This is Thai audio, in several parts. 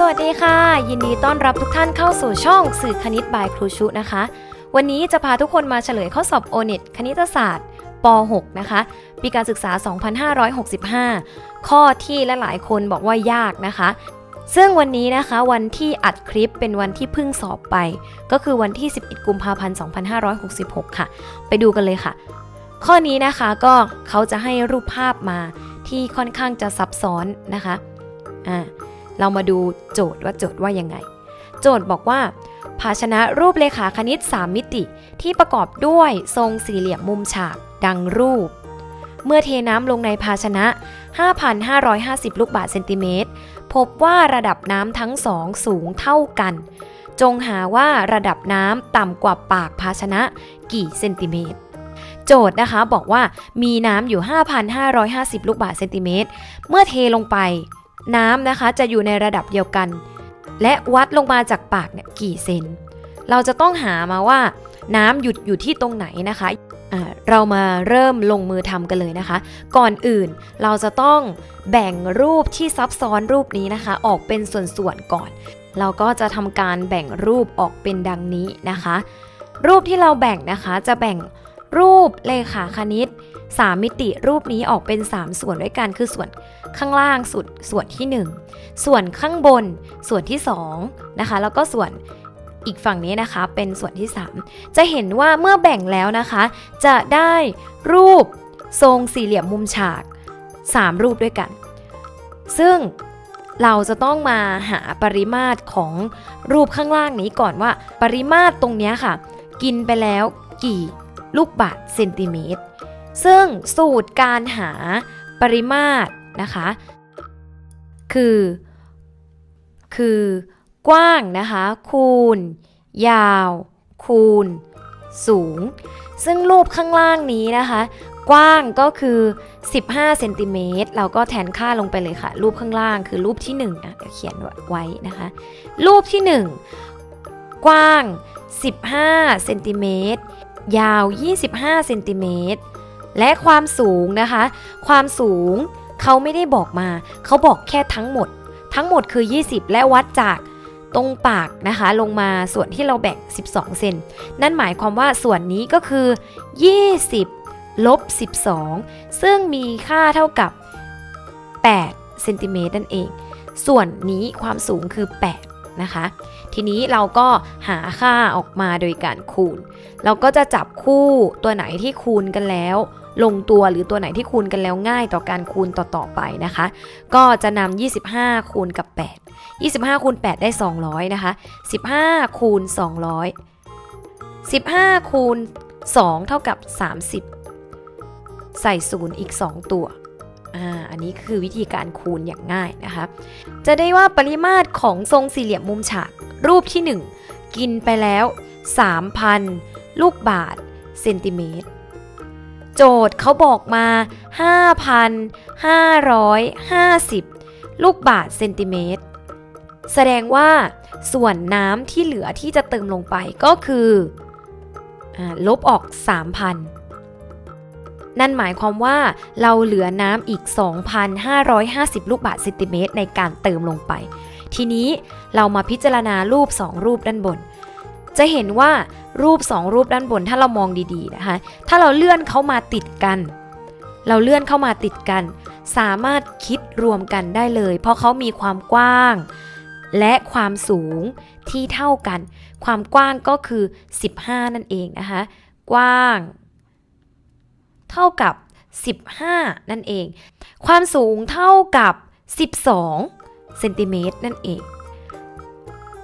สวัสดีค่ะ ยินดีต้อนรับทุกท่านเข้าสู่ช่องสื่อคณิตบายครูชุนะคะ วันนี้จะพาทุกคนมาเฉลยข้อสอบโอเน็ตคณิตศาสตร์ป .6 นะคะ ปีการศึกษา 2565 ข้อที่และหลายคนบอกว่ายากนะคะ ซึ่งวันนี้นะคะวันที่อัดคลิปเป็นวันที่เพิ่งสอบไป ก็คือวันที่ 11 กุมภาพันธ์ 2566 ค่ะ ไปดูกันเลยค่ะ ข้อนี้นะคะก็เขาจะให้รูปภาพมาที่ค่อนข้างจะซับซ้อนนะคะอ่า เรามาดูโจทย์ว่าโจทย์ว่ายังไง โจทย์บอกว่า ภาชนะรูปเลขาคณิต 3 มิติที่ประกอบด้วยทรงสี่เหลี่ยมมุมฉาก ดังรูป เมื่อเทน้ำลงในภาชนะ 5,550 ลูกบาศก์เซนติเมตร พบว่าระดับน้ำทั้งสองสูงเท่ากัน จงหาว่าระดับน้ำต่ำกว่าปากภาชนะกี่เซนติเมตรโจทย์นะคะบอกว่ามีน้ำอยู่ 5,550 ลูกบาศก์เซนติเมตร เมื่อเทลงไป น้ำนะคะจะอยู่ในระดับเดียวกัน และวัดลงมาจากปากเนี่ยกี่เซน เราจะต้องหามาว่าน้ำหยุดอยู่ที่ตรงไหนนะคะเรามาเริ่มลงมือทำกันเลยนะคะ ก่อนอื่นเราจะต้องแบ่งรูปที่ซับซ้อนรูปนี้นะคะ ออกเป็นส่วนๆก่อน เราก็จะทำการแบ่งรูปออกเป็นดังนี้นะคะ รูปที่เราแบ่งนะคะจะแบ่งรูปเลขาคณิต 3 มิติรูปนี้ออกเป็น 3 ส่วนด้วยกันคือส่วนข้างล่างสุดส่วนที่ 1 ส่วนข้างบนส่วนที่2นะคะแล้วก็ส่วนอีกฝั่งนี้นะคะเป็นส่วนที่ 3 จะเห็นว่าเมื่อแบ่งแล้วนะคะ จะได้รูปทรงสี่เหลี่ยมมุมฉาก 3 รูปด้วยกัน ซึ่งเราจะต้องมาหาปริมาตรของรูปข้างล่างนี้ก่อนว่า ปริมาตรตรงนี้ค่ะ กินไปแล้วกี่ลูกบาศก์เซนติเมตร ซึ่งสูตรการหาปริมาตรนะคะ คือ คือกว้างนะคะ คูณ ยาว คูณ สูง ซึ่งรูปข้างล่างนี้นะคะ กว้างก็คือ 15เซนติเมตรเราก็แทนค่าลงไปเลยค่ะ รูปข้างล่างคือรูปที่1อะเดี๋ยวเขียนไว้นะคะ รูปที่ 1 กว้าง 15เซนติเมตรยาว 25เซนติเมตร และความสูงนะคะ ความสูงเขาไม่ได้บอกมา เขาบอกแค่ทั้งหมด ทั้งหมดคือ 20 และวัดจากตรงปากนะคะ ลงมาส่วนที่เราแบ่ง 12 เซนนั่นหมายความว่าส่วนนี้ก็คือ 20ลบ12 ซึ่งมีค่าเท่ากับ 8 เซนติเมตรนั่นเอง ส่วนนี้ความสูงคือ 8 นะคะ ทีนี้เราก็หาค่าออกมาโดยการคูณ เราก็จะจับคู่ตัวไหนที่คูณกันแล้ว ลงตัวหรือตัวไหนที่คูณกันแล้วง่ายต่อการคูณต่อๆไปนะคะ ก็จะนำ25 คูณกับ 8 25 คูณ 8 ได้ 200 นะคะ 15 คูณ 200 15 คูณ 2 เท่ากับ 30 ใส่ศูนย์อีก 2 ตัวอันนี้คือวิธีการคูณอย่างง่ายนะคะ จะได้ว่าปริมาตรของทรงสี่เหลี่ยมมุมฉากรูปที่ 1 กินไปแล้ว 3,000 ลูกบาศก์เซนติเมตร โจทย์เขาบอกมา 5,550 ลูกบาศก์เซนติเมตร แสดงว่าส่วนน้ำที่เหลือที่จะเติมลงไปก็คืออลบออก 3,000 นั่นหมายความว่าเราเหลือน้ำอีก 2,550 ลูกบาศก์เซนติเมตรในการเติมลงไป ทีนี้เรามาพิจารณารูป 2 รูปด้านบน จะเห็นว่ารูป 2 รูปด้านบนถ้าเรามองดีๆนะคะ ถ้าเราเลื่อนเข้ามาติดกัน เราเลื่อนเข้ามาติดกัน สามารถคิดรวมกันได้เลย เพราะเขามีความกว้าง และความสูงที่เท่ากัน ความกว้างก็คือ 15 นั่นเองนะคะ กว้าง เท่ากับ 15 นั่นเอง ความสูงเท่ากับ 12 เซนติเมตรนั่นเอง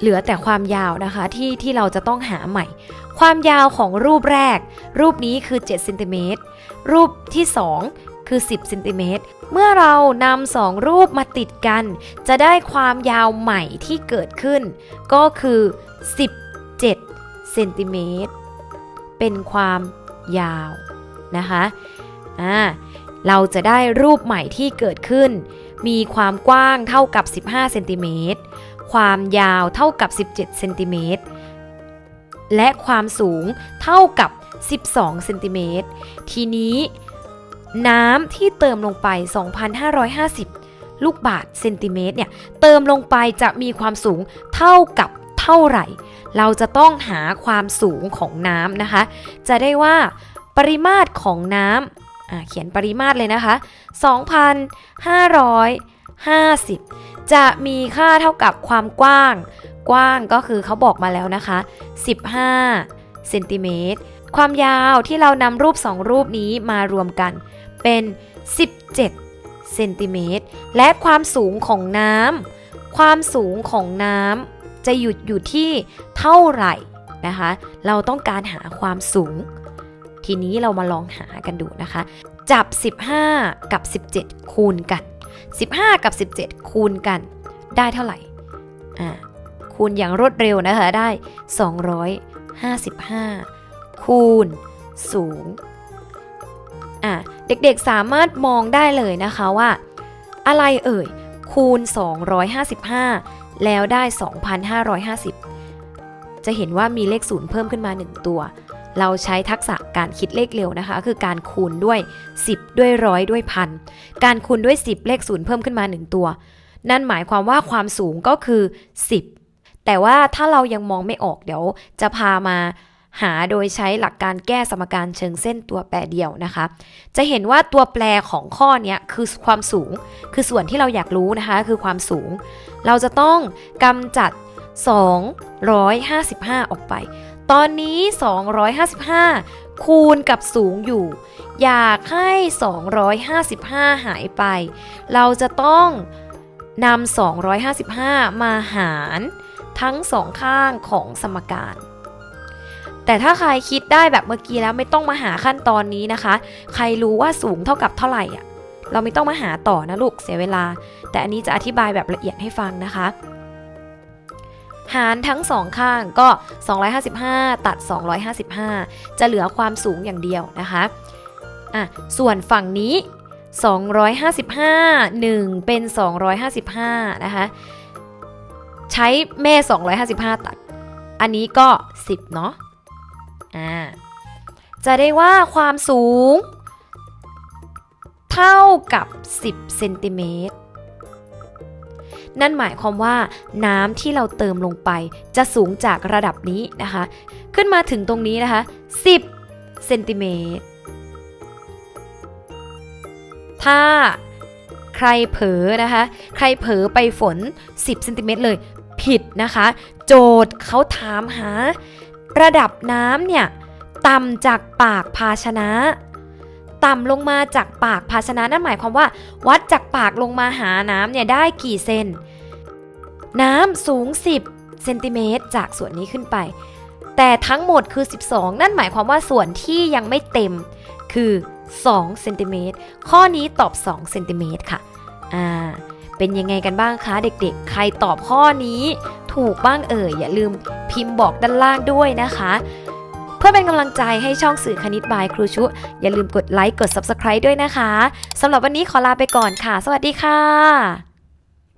เหลือแต่ความยาวนะคะที่ที่เราจะต้องหาใหม่ ความยาวของรูปแรก รูปนี้คือ7เซนติเมตรรูปที่ 2 คือ 10เซนติเมตรเมื่อเรานำสองรูปมาติดกัน จะได้ความยาวใหม่ที่เกิดขึ้น ก็คือ 17เซนติเมตรเป็นความยาวนะคะอ่าเราจะได้รูปใหม่ที่เกิดขึ้น มีความกว้างเท่ากับ 15เซนติเมตร ความยาวเท่ากับ 17 เซนติเมตร และความสูงเท่ากับ 12 เซนติเมตร ทีนี้น้ำที่เติมลงไป 2,550 ลูกบาศก์เซนติเมตรเนี่ย เติมลงไปจะมีความสูงเท่ากับเท่าไหร่ เราจะต้องหาความสูงของน้ำนะคะ จะได้ว่าปริมาตรของน้ำเขียนปริมาตรเลยนะคะ 2,550 จะมีค่าเท่ากับความกว้าง กว้างก็คือเขาบอกมาแล้วนะคะ 15เซนติเมตรความยาวที่เรานำรูป 2 รูปนี้มารวมกัน เป็น 17เซนติเมตรและความสูงของน้ำความสูงของน้ำจะหยุดอยู่ที่เท่าไหร่นะคะ เราต้องการหาความสูง ทีนี้เรามาลองหากันดูนะคะ จับ 15 กับ 17 คูณกัน 15 กับ 17 คูณกันได้เท่าไหร่ อ่า คูณอย่างรวดเร็วนะคะได้ 255 คูณสูง อะเด็กๆสามารถมองได้เลยนะคะว่า อะไรเอ่ย คูณ 255 แล้วได้ 2,550 จะเห็นว่ามีเลขศูนย์เพิ่มขึ้นมา 1 ตัว เราใช้ทักษะการคิดเลขเร็วนะคะ คือการคูณด้วย 10 ด้วยร้อยด้วยพันการคูณด้วย 10 เลขศูนย์เพิ่มขึ้นมา 1 ตัว นั่นหมายความว่าความสูงก็คือ 10 แต่ว่าถ้าเรายังมองไม่ออกเดี๋ยว จะพามาหาโดยใช้หลักการแก้สมการเชิงเส้นตัวแปรเดียวนะคะ จะเห็นว่าตัวแปรของข้อนี้คือความสูง คือส่วนที่เราอยากรู้นะคะคือความสูง เราจะต้องกำจัด 255 ออกไป ตอนนี้ 255 คูณกับสูงอยู่ อยากให้ 255 หายไป เราจะต้องนำ 255 มาหารทั้งสองข้างของสมการแต่ถ้าใครคิดได้แบบเมื่อกี้แล้วไม่ต้องมาหาขั้นตอนนี้นะคะ ใครรู้ว่าสูงเท่ากับเท่าไหร่อะ เราไม่ต้องมาหาต่อนะลูกเสียเวลา แต่อันนี้จะอธิบายแบบละเอียดให้ฟังนะคะ หารทั้งสองข้างก็ 255 ตัด 255 จะเหลือความสูงอย่างเดียวนะคะอะส่วนฝั่งนี้ 255 1 เป็น 255 นะคะ ใช้แม่ 255 ตัด อันนี้ก็ 10 เนาะอ่าจะได้ว่าความสูง เท่ากับ 10เซนติเมตร นั่นหมายความว่าน้ำที่เราเติมลงไป จะสูงจากระดับนี้นะคะ ขึ้นมาถึงตรงนี้นะคะ 10เซนติเมตรถ้าใครเผลอนะคะ ใครเผลอไปฝน 10เซนติเมตรเลยผิดนะคะ โจทย์เขาถามหา ระดับน้ำเนี่ย ต่ำจากปากภาชนะ ต่ำลงมาจากปากภาชนะนั่นหมายความว่า วัดจากปากลงมาหาน้ำเนี่ยได้กี่เซน น้ำสูง 10เซนติเมตรจากส่วนนี้ขึ้นไป แต่ทั้งหมดคือ 12 นั่นหมายความว่าส่วนที่ยังไม่เต็มคือ2เซนติเมตรข้อนี้ตอบ2เซนติเมตรค่ะอ่าเป็นยังไงกันบ้างคะเด็กๆ ใครตอบข้อนี้ ถูกบ้างเอ่ยอย่าลืมพิมพ์บอกด้านล่างด้วยนะคะ พื่อเป็นกำลังใจให้ช่องสื่อคณิตบายครูชุ อย่าลืมกดไลค์กด Subscribe ด้วยนะคะสำหรับวันนี้ขอลาไปก่อนค่ะ สวัสดีค่ะ